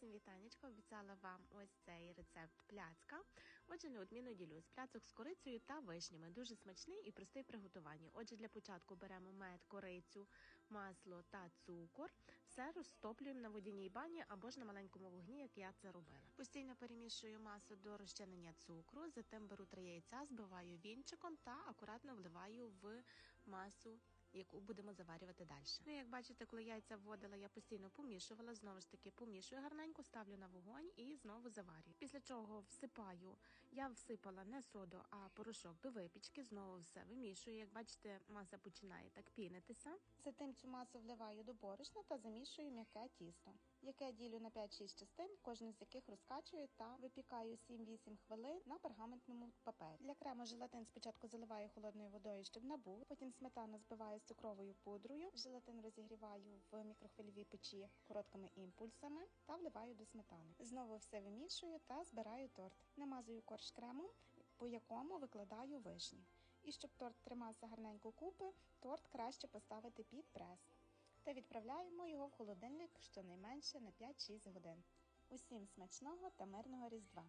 Усім вітанечко, обіцяла вам ось цей рецепт пляцка. Отже, неодмінно ділюсь. Пляцок з корицею та вишнями. Дуже смачний і простий в приготуванні. Отже, для початку беремо мед, корицю, масло та цукор. Все розтоплюємо на водяній бані або ж на маленькому вогні, як я це робила. Постійно перемішую масу до розчинення цукру, затим беру три яйця, збиваю вінчиком та акуратно вливаю в масу яку будемо заварювати далі. Ну, як бачите, коли яйця вводила, я постійно помішувала, знову ж таки помішую гарненько, ставлю на вогонь і знову заварюю. Після чого всипаю, я всипала не соду, а порошок до випічки, знову все вимішую. Як бачите, маса починає так пінитися. Затим цю масу вливаю до борошна та замішую м'яке тісто. Яке ділю на 5-6 частин, кожну з яких розкачую та випікаю 7-8 хвилин на пергаментному папері. Для крему желатин спочатку заливаю холодною водою, щоб набув. Потім сметану збиваю з цукровою пудрою. Желатин розігріваю в мікрохвильовій печі короткими імпульсами та вливаю до сметани. Знову все вимішую та збираю торт. Намазую корж кремом, по якому викладаю вишні. І щоб торт тримався гарненько купи, торт краще поставити під прес та відправляємо його в холодильник щонайменше на 5-6 годин. Усім смачного та мирного різдва!